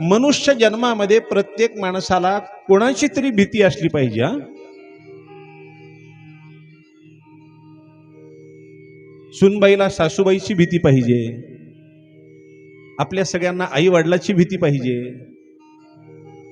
मनुष्य जन्मामध्ये प्रत्येक माणसाला कोणाची तरी भीती असली पाहिजे हा? सुनबाईला सासूबाईची भीती पाहिजे. आपल्या सगळ्यांना आई वडिलाची भीती पाहिजे.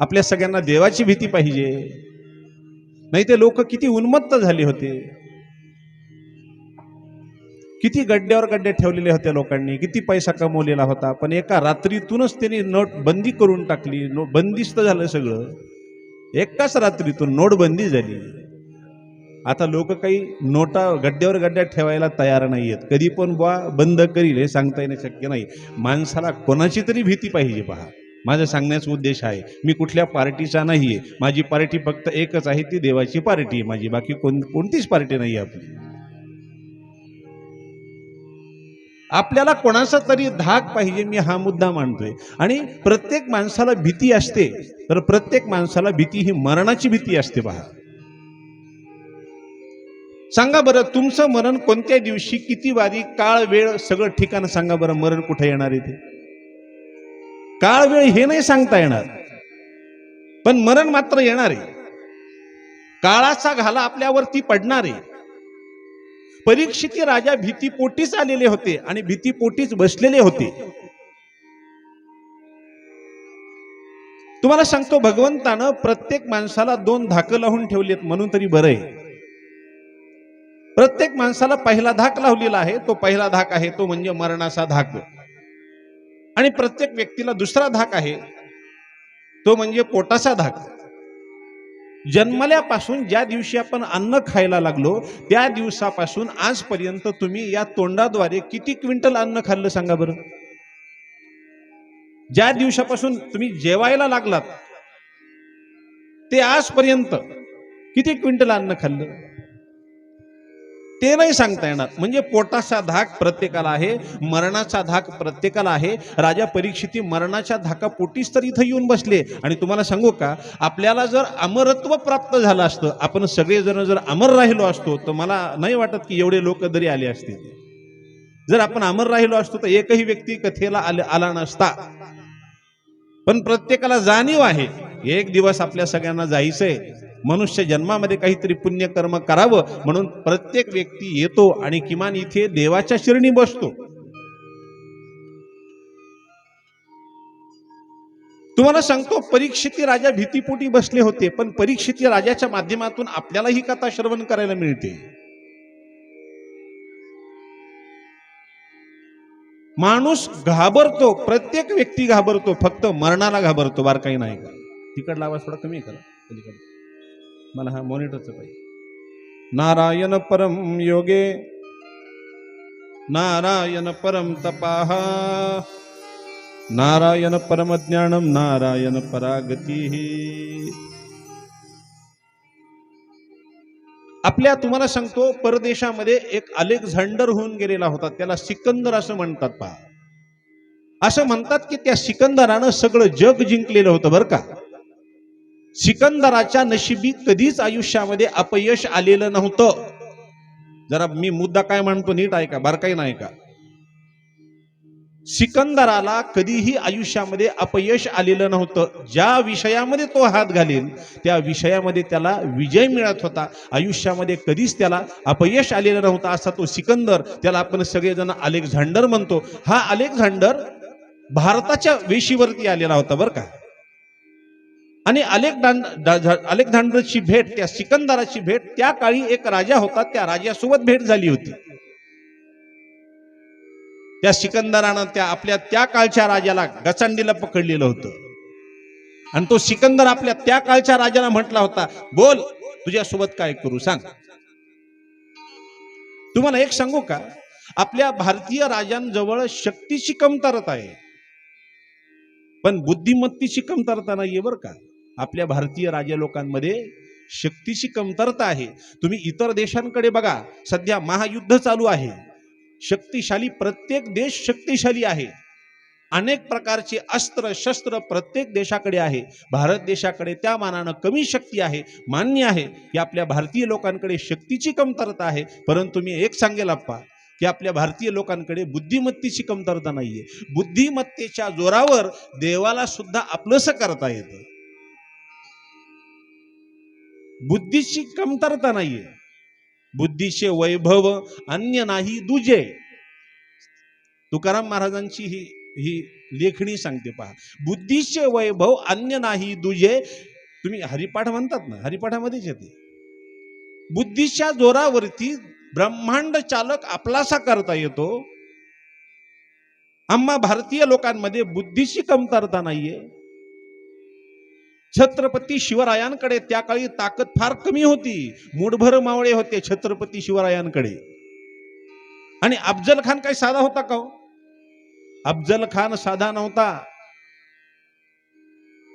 आपल्या सगळ्यांना देवाची भीती पाहिजे. नाही ते लोक किती उन्मत्त झाले होते. किती गड्ड्यावर गड्डे ठेवलेले होते लोकांनी किती पैसा कमवलेला होता पण एका रात्रीतूनच त्यांनी नोट बंदी करून टाकली नो बंदिस्त झालं सगळं. एकाच रात्रीतून नोटबंदी झाली. आता लोक काही नोटा गड्ड्यावर गड्ड्या ठेवायला तयार नाही आहेत कधी पण बुवा बंद करील हे सांगता येणं शक्य नाही. माणसाला कोणाची तरी भीती पाहिजे पहा. माझा सांगण्याचा उद्देश आहे मी कुठल्या पार्टीचा नाही आहे माझी पार्टी फक्त एकच आहे ती देवाची पार्टी आहे. माझी बाकी कोण कोणतीच पार्टी नाही आहे आपली. आपल्याला कोणाचा तरी धाक पाहिजे मी हा मुद्दा मांडतोय. आणि प्रत्येक माणसाला भीती असते तर प्रत्येक माणसाला भीती ही मरणाची भीती असते पहा सांगा बरं तुमचं मरण कोणत्या दिवशी किती वारी काळ वेळ सगळं ठिकाण सांगा बरं मरण कुठे येणार आहे ते? काळ वेळ हे नाही सांगता येणार. पण मरण मात्र येणार आहे. काळाचा घाला आपल्यावरती पडणार आहे. परीक्षिती राजा भीतीपोटीच आलेले होते आणि भीतीपोटीच बसलेले होते. तुम्हाला सांगतो भगवंतानं प्रत्येक माणसाला दोन धाकं लावून ठेवलेत म्हणून तरी बरं आहे. प्रत्येक माणसाला पहिला धाक लावलेला आहे तो पहिला धाक आहे तो म्हणजे मरणाचा धाक. आणि प्रत्येक व्यक्तीला दुसरा धाक आहे तो म्हणजे पोटाचा धाक. जन्मल्यापासून ज्या दिवशी आपण अन्न खायला लागलो त्या दिवसापासून आजपर्यंत तुम्ही या तोंडाद्वारे किती क्विंटल अन्न खाल्लं सांगा बरं? ज्या दिवसापासून तुम्ही जेवायला लागलात ते आजपर्यंत किती क्विंटल अन्न खाल्लं? ते नाही सांगता येणार. म्हणजे पोटाचा धाक प्रत्येकाला आहे मरणाचा धाक प्रत्येकाला आहे. राजा परीक्षिती मरणाच्या धाकापोटीच तर इथं येऊन बसले. आणि तुम्हाला सांगू का आपल्याला जर अमरत्व प्राप्त झालं असतं आपण सगळेजण जर अमर राहिलो असतो तर मला नाही वाटत की एवढे लोक जरी आले असतील. जर आपण अमर राहिलो असतो तर एकही व्यक्ती कथेला आले आला नसता. पण प्रत्येकाला जाणीव आहे एक दिवस आपल्या सगळ्यांना जायचंय. मनुष्य जन्मामध्ये काहीतरी पुण्यकर्म करावं म्हणून प्रत्येक व्यक्ती येतो आणि किमान इथे देवाच्या शिरणी बसतो. तुम्हाला सांगतो परीक्षिती राजा भीतीपोटी बसले होते पण परीक्षिती राजाच्या माध्यमातून आपल्याला ही कथा श्रवण करायला मिळते. माणूस घाबरतो प्रत्येक व्यक्ती घाबरतो फक्त मरणाला घाबरतो बार काही नाही का तिकड आवाज थोडा कमी करा मला हा मॉनिटरचं पाहिजे. नारायण परम योगे नारायण परम तपाहा नारायण परम ज्ञानम नारायण परागती. आपल्या तुम्हाला सांगतो परदेशामध्ये एक अलेक्झांडर होऊन गेलेला होता त्याला सिकंदर असं म्हणतात पहा. असं म्हणतात की त्या सिकंदरानं सगळं जग जिंकलेलं होतं बरं का. सिकंदराच्या नशिबी कधीच आयुष्यामध्ये अपयश आलेलं नव्हतं. जरा मी मुद्दा काय म्हणतो नीट ऐका बारकाई नाही का सिकंदराला कधीही आयुष्यामध्ये अपयश आलेलं नव्हतं. ज्या विषयामध्ये तो हात घालेल त्या विषयामध्ये त्याला विजय मिळत होता. आयुष्यामध्ये कधीच त्याला अपयश आलेलं नव्हतं असा तो सिकंदर त्याला आपण सगळेजण अलेक्झांडर म्हणतो. हा अलेक्झांडर भारताच्या वेशीवरती आलेला होता बरं का. आणि अलेक अलेक्झांडरची भेट त्या सिकंदराची भेट त्या काळी एक राजा होता त्या राजासोबत भेट झाली होती. त्या सिकंदरानं त्या आपल्या त्या काळच्या राजाला गचांडीला पकडलेलं होतं. आणि तो सिकंदर आपल्या त्या काळच्या राजाला म्हटला होता बोल तुझ्यासोबत काय करू सांग. तुम्हाला एक सांगू का? आपल्या भारतीय राजांजवळ शक्तीची कमतरता आहे. पण बुद्धिमत्तेची कमतरता नाहीये बरं का? आपल्या भारतीय राजा लोकांमध्ये शक्तीची कमतरता आहे. तुम्ही इतर देशांकडे बघा सध्या महायुद्ध चालू आहे. शक्तिशाली प्रत्येक देश शक्तिशाली आहे. अनेक प्रकारचे अस्त्र शस्त्र प्रत्येक देशाकडे आहे. भारत देशाकडे त्या मानानं कमी शक्ती आहे मान्य आहे की आपल्या भारतीय लोकांकडे शक्तीची कमतरता आहे. परंतु मी एक सांगेल आप्पा की आपल्या भारतीय लोकांकडे बुद्धिमत्तेची कमतरता नाहीये. बुद्धिमत्तेच्या जोरावर देवाला सुद्धा आपलंसं करता येतं. बुद्धीची कमतरता नाहीये. बुद्धीचे वैभव अन्य नाही दुजे. तुकाराम महाराजांची ही ही लेखणी सांगते पहा. बुद्धीचे वैभव अन्य नाही दुजे. तुम्ही हरिपाठ म्हणतात ना हरिपाठामध्येच येते. बुद्धीच्या जोरावरती ब्रह्मांड चालक आपलासा करता येतो. आम्हा भारतीय लोकांमध्ये बुद्धीची कमतरता नाहीये. छत्रपती शिवरायांकडे त्या काळी ताकद फार कमी होती. मुठभर मावळे होते छत्रपती शिवरायांकडे. आणि अफजल खान काही साधा होता का हो? अफजल खान साधा नव्हता.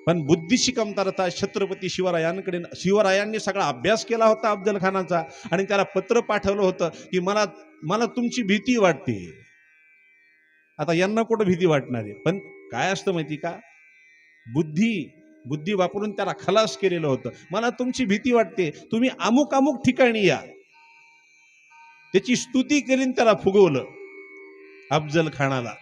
पण बुद्धीची कमतरता छत्रपती शिवरायांकडे शिवरायांनी सगळा अभ्यास केला होता अफजल खानाचा. आणि त्याला पत्र पाठवलं होतं की मला मला तुमची भीती वाटते. आता यांना कुठं भीती वाटणार आहे? पण काय असतं माहिती का? बुद्धी बुद्धी वापरून त्याला खलास केलेलं होतं. मला तुमची भीती वाटते. तुम्ही अमुक अमुक ठिकाणी या. त्याची स्तुती करीन त्याला फुगवलं. अफजल खानाला.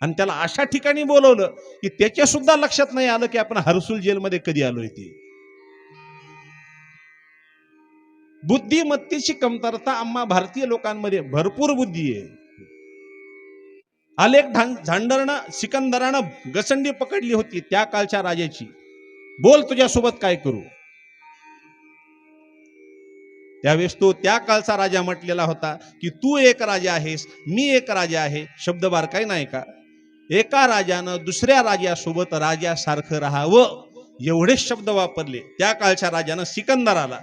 आणि त्याला अशा ठिकाणी बोलवलं की त्याच्या सुद्धा लक्षात नाही आलं की आपण हरसूल जेलमध्ये कधी आलोय ते. बुद्धिमत्तेची कमतरता आम्हा भारतीय लोकांमध्ये भरपूर बुद्धी आहे. आलेख ढां- झांडरनं सिकंदरानं गसंडी पकडली होती त्या काळच्या राजाची. बोल तुझ्यासोबत काय करू? त्यावेळेस तो त्या काळचा राजा म्हटलेला होता की तू एक राजा आहेस मी एक राजा आहे. शब्द बारकाई नाही का? एका राजानं दुसऱ्या राजासोबत राजासारखं राहावं एवढेच शब्द वापरले. त्या काळच्या राजानं सिकंदराला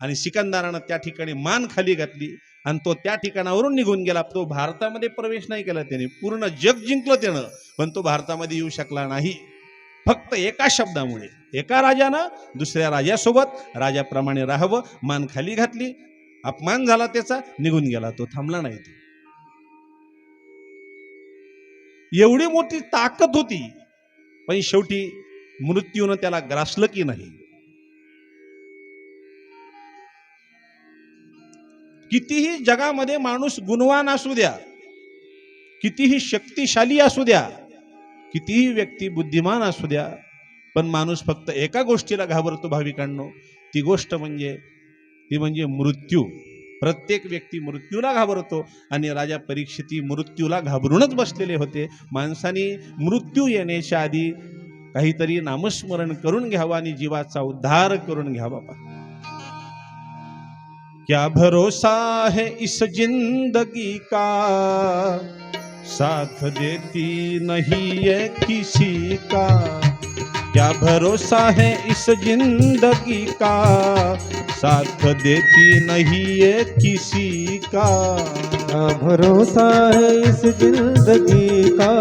आणि सिकंदरानं त्या ठिकाणी मान खाली घातली. आणि तो त्या ठिकाणावरून निघून गेला. तो भारतामध्ये प्रवेश नाही केला त्याने. पूर्ण जग जिंकलं त्यानं. पण तो भारतामध्ये येऊ शकला नाही. फक्त एका शब्दामुळे. एका राजानं दुसऱ्या राजासोबत राजाप्रमाणे राहावं मान खाली घातली. अपमान झाला त्याचा निघून गेला. तो थांबला नाही तो. एवढी मोठी ताकद होती. पण शेवटी मृत्यूनं त्याला ग्रासलं की नाही? कितीही जगामध्ये माणूस गुणवान असू द्या कितीही शक्तिशाली असू द्या कितीही व्यक्ती बुद्धिमान असू द्या पण माणूस फक्त एका गोष्टीला घाबरतो भाविकांनो ती गोष्ट म्हणजे ती म्हणजे मृत्यू. प्रत्येक व्यक्ती मृत्यूला घाबरतो आणि राजा परीक्षिती मृत्यूला घाबरूनच बसलेले होते. माणसाने मृत्यू येण्याच्या आधी काहीतरी नामस्मरण करून घ्यावं आणि जीवाचा उद्धार करून घ्यावा. क्या भरोसा है इस ज़िंदगी का? साथ देती नहीं है किसी का। क्या भरोसा है इस ज़िंदगी का? साथ देती नहीं है किसी का। क्या भरोसा है इस ज़िंदगी का?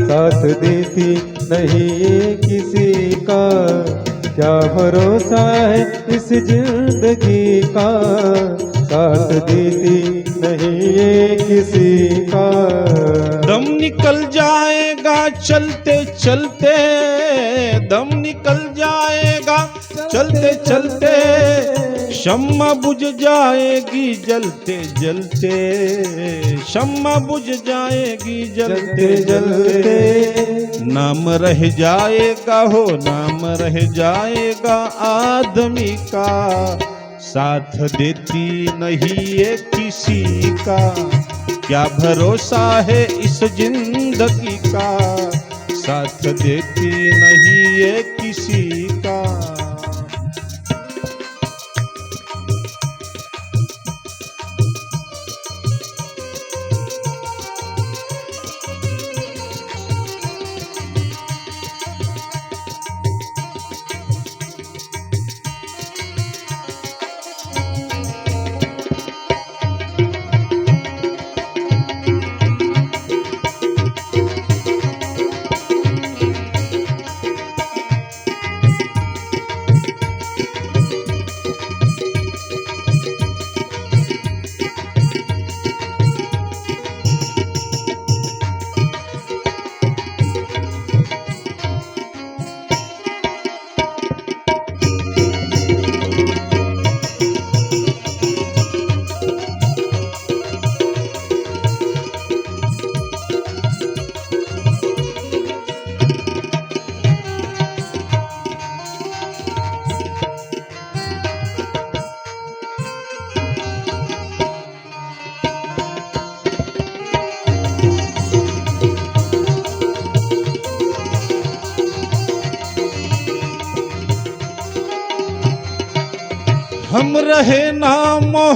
साथ देती नहीं है किसी का। क्या भरोसा है इस ज़िंदगी का? साथ देती नहीं ये किसी का। दम निकल जाएगा चलते चलते दम निकल जाएगा चलते चलते। शम्मा बुझ जाएगी जलते जलते शम्मा बुझ जाएगी जलते, जलते। जलते नाम रह जाएगा हो, नाम रह जाएगा आदमी का साथ देती नहीं ये किसी का। क्या भरोसा है इस ज़िंदगी का? साथ देती नहीं ये किसी का।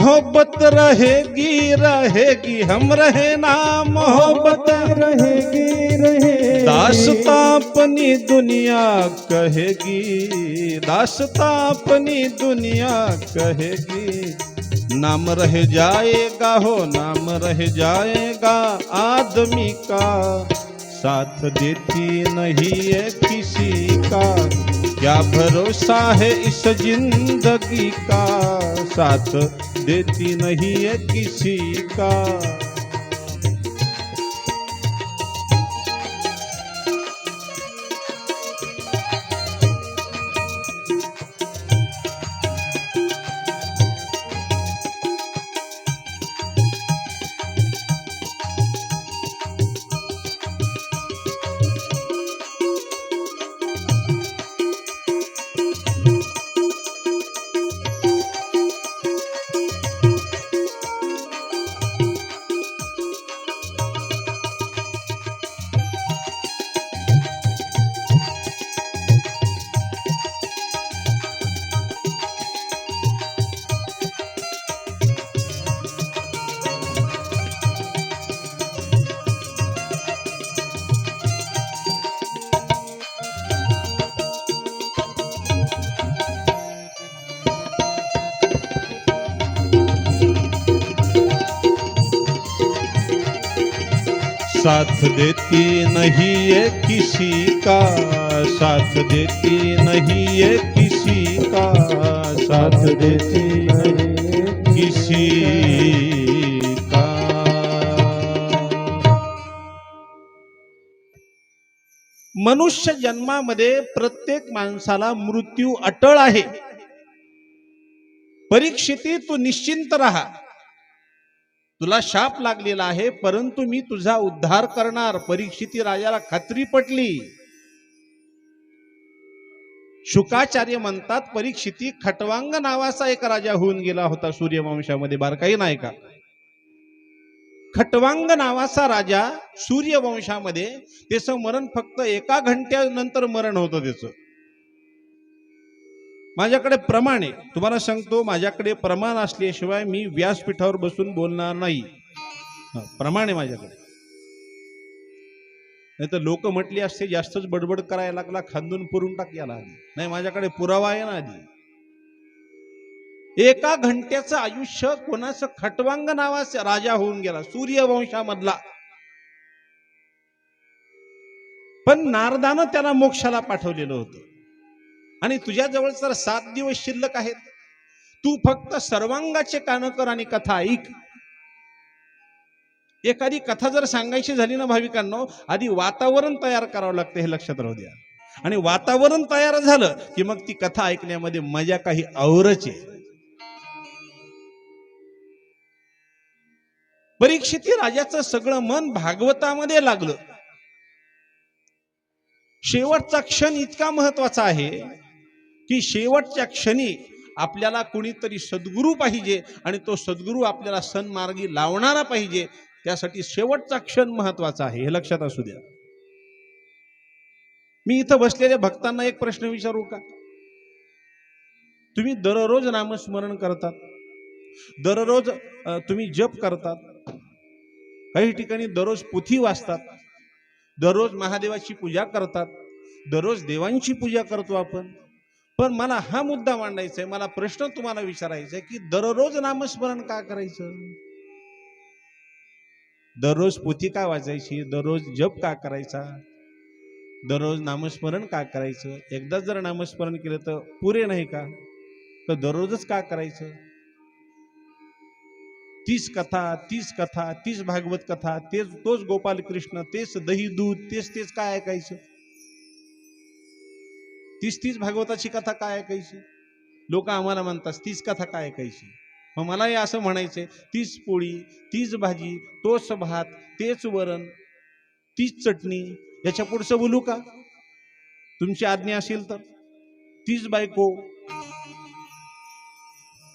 मोहब्बत रहेगी रहेगी हम रहे ना मोहब्बत। रहेगी रहे दासता अपनी दुनिया कहेगी दासता अपनी दुनिया कहेगी। नाम रह जाएगा हो नाम रह जाएगा आदमी का। साथ देती नहीं है किसी का। क्या भरोसा है इस जिंदगी का साथ देती नहीं है किसी का। साथ देती नहीं है किसी का? साथ देती नहीं है किसी का? साथ देती नहीं किसी का? मनुष्य जन्मामध्ये प्रत्येक माणसाला मृत्यू अटळ आहे. परीक्षिती तू निश्चिंत राहा. तुला शाप लागलेला आहे परंतु मी तुझा उद्धार करणार. परीक्षिती राजाला खात्री पटली. शुकाचार्य म्हणतात परीक्षिती खटवांग नावाचा एक राजा होऊन गेला होता सूर्यवंशामध्ये. बारकाई नाही का? खटवांग नावाचा राजा सूर्यवंशामध्ये त्याचं मरण फक्त एका घंट्यानंतर मरण होतं त्याचं. माझ्याकडे प्रमाण आहे. तुम्हाला सांगतो माझ्याकडे प्रमाण असल्याशिवाय मी व्यासपीठावर बसून बोलणार नाही. प्रमाण आहे माझ्याकडे. नाही तर लोक म्हटली असते जास्तच बडबड करायला लागला खांदून पुरून टाक याला आधी नाही माझ्याकडे पुरावा आहे ना आधी. एका घंट्याचं आयुष्य कोणाचं खटवांग नावाचा राजा होऊन गेला सूर्यवंशामधला. पण नारदानं त्याला मोक्षाला पाठवलेलं होतं. आणि तुझ्याजवळ जर सात दिवस शिल्लक आहेत. तू फक्त सर्वांगाचे कान कर आणि कथा ऐक. एखादी कथा जर सांगायची झाली ना भाविकांनो आधी वातावरण तयार करावं लागतं हे लक्षात राहू द्या. आणि वातावरण तयार झालं की मग ती कथा ऐकण्यामध्ये मजा काही औरच आहे. परीक्षिती राजाचं सगळं मन भागवतामध्ये लागलं. शेवटचा क्षण इतका महत्त्वाचा आहे की शेवटच्या क्षणी आपल्याला कुणीतरी सद्गुरू पाहिजे आणि तो सद्गुरू आपल्याला सन्मार्गी लावणारा पाहिजे त्यासाठी शेवटचा क्षण महत्त्वाचा आहे हे लक्षात असू द्या. मी इथं बसलेल्या भक्तांना एक प्रश्न विचारू का? तुम्ही दररोज नामस्मरण करतात दररोज तुम्ही जप करतात काही ठिकाणी दररोज पुथी वाचतात दररोज महादेवाची पूजा करतात दररोज देवांची पूजा करतो आपण पण मला हा मुद्दा मांडायचा आहे मला प्रश्न तुम्हाला विचारायचा आहे की दररोज नामस्मरण का करायचं? दररोज पोथी का वाचायची दररोज जप का करायचा? दररोज नामस्मरण का करायचं? एकदा जर नामस्मरण केलं तर पुरे नाही का? तर दररोजच का करायचं? तीच कथा तीच कथा तीच भागवत कथा तेच तोच गोपाल कृष्ण तेच दही दूध तेच तेच काय ऐकायचं? तीच तीच भागवताची कथा काय ऐकायची? लोक आम्हाला म्हणतात तीच कथा काय ऐकायची? मग मलाही असं म्हणायचंय तीच पोळी तीच भाजी तोच भात तेच वरण तीच चटणी याच्या पुढचं बोलू का? तुमची आज्ञा असेल तर. तीच बायको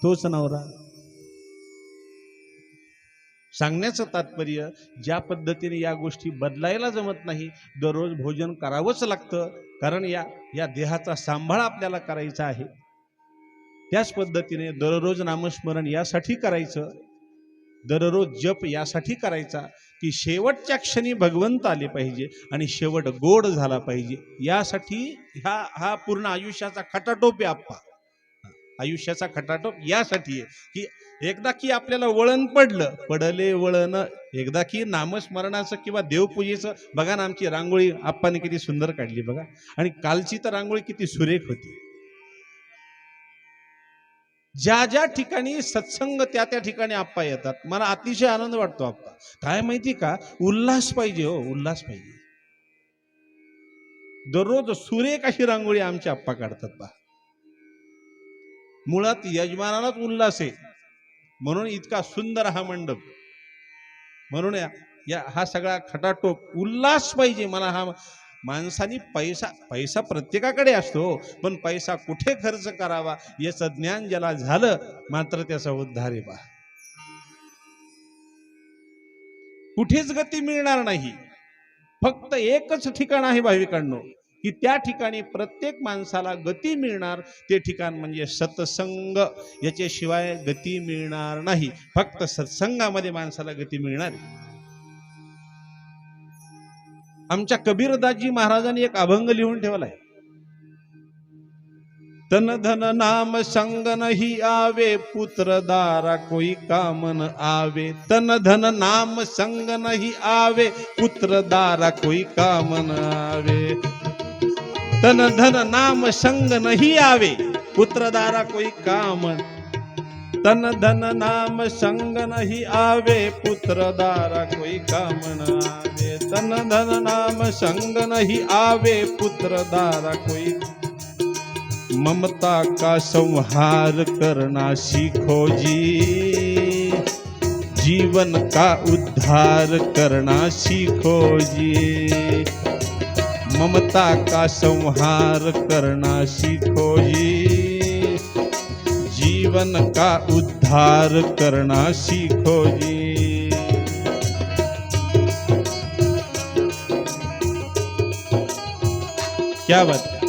तोच नवरा. सांगण्याचं तात्पर्य ज्या पद्धतीने या गोष्टी बदलायला जमत नाही दररोज भोजन करावंच लागतं. कारण या या देहाचा सांभाळ आपल्याला करायचा आहे. त्याच पद्धतीने दररोज नामस्मरण यासाठी करायचं. दररोज जप यासाठी करायचा की शेवटच्या क्षणी भगवंत आले पाहिजे आणि शेवट गोड झाला पाहिजे. यासाठी ह्या हा पूर्ण आयुष्याचा खटाटोपी आप्पा. आयुष्याचा खटाटोप यासाठी आहे. की एकदा की आपल्याला वळण पडलं पडले वळण एकदा की नामस्मरणाचं किंवा देवपूजेचं बघा ना आमची रांगोळी आप्पाने किती सुंदर काढली बघा. आणि कालची तर रांगोळी किती सुरेख होती. ज्या ज्या ठिकाणी सत्संग त्या त्या ठिकाणी आप्पा येतात. मला अतिशय आनंद वाटतो आप्पा. काय माहिती का? उल्हास पाहिजे हो उल्हास पाहिजे. दररोज सुरेख अशी रांगोळी आमचे आप्पा काढतात बा मुळात यजमानालाच उल्हास आहे म्हणून इतका सुंदर हा मंडप. म्हणून या- या हा सगळा खटाटोप उल्हास पाहिजे मला हा. माणसानी पैसा पैसा प्रत्येकाकडे असतो पण पैसा कुठे खर्च करावा याचं ज्ञान ज्याला झालं मात्र त्याचा उद्धार आहे बा. कुठेच गती मिळणार नाही. फक्त एकच ठिकाण आहे भाविकांनो. की त्या ठिकाणी प्रत्येक माणसाला गती मिळणार ते ठिकाण म्हणजे सत्संग. याच्याशिवाय गती मिळणार नाही. फक्त सत्संगामध्ये माणसाला गती मिळणार आमच्या कबीरदासजी महाराजांनी एक अभंग लिहून ठेवलाय तन धन नाम संगन ही आवे पुत्र दारा कोई कामन आवे. तन धन नाम संगन ही आवे पुत्र दारा कोई कामन आवे. तन धन नाम संग नहीं आवे। पुत्र दारा कोई कामन तन धन नाम संग नहीं आवे पुत्र दारा कोई कामन आवे। तन धन नाम संग नहीं आवे पुत्र दारा कोई। ममता का संहार करना सीखो जी। जीवन का उद्धार करना सीखो जी। ममता का संहार करना सीखो जी। जीवन का उद्धार करना सीखो जी। क्या बात है?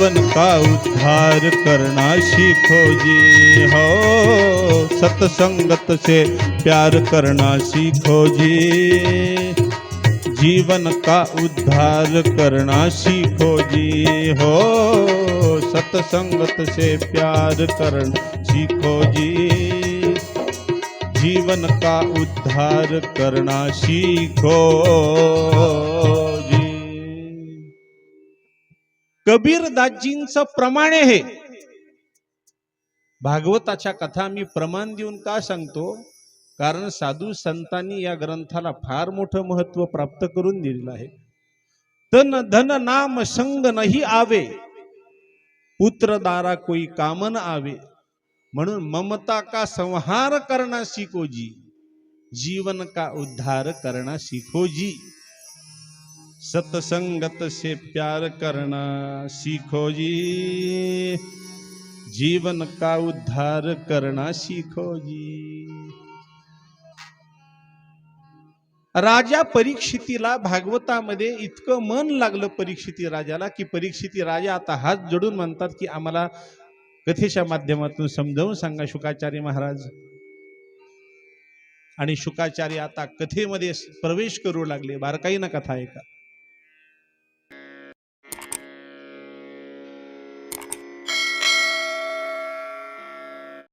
जीवन का उद्धार करना सीखो जी हो। सत्संगत से प्यार करना सीखो जी। जीवन का उद्धार करना सीखो जी हो। सत्संगत से प्यार करना सीखो जी। जीवन का उद्धार करना सीखो। कबीरदाजींचं प्रमाण आहे हे. भागवताच्या कथा मी प्रमाण देऊन का सांगतो? कारण साधू संतांनी या ग्रंथाला फार मोठं महत्त्व प्राप्त करून दिलेलं आहे. तन धन नाम संग नाही आवे. पुत्र दारा कोई कामन आवे. म्हणून ममता का संहार करना शिकोजी. जीवन का उद्धार करना शिकोजी. जी सतसंगत से प्यार करना सीखो जी। जीवन का उद्धार करना सीखो जी। राजा परीक्षितीला भागवतामध्ये इतकं मन लागलं परीक्षिती राजाला की परीक्षिती राजा आता हात जोडून म्हणतात की आम्हाला कथेच्या माध्यमातून समजावून सांगा शुकाचार्य महाराज. आणि शुकाचार्य आता कथेमध्ये प्रवेश करू लागले. बारकाईनं कथा ऐका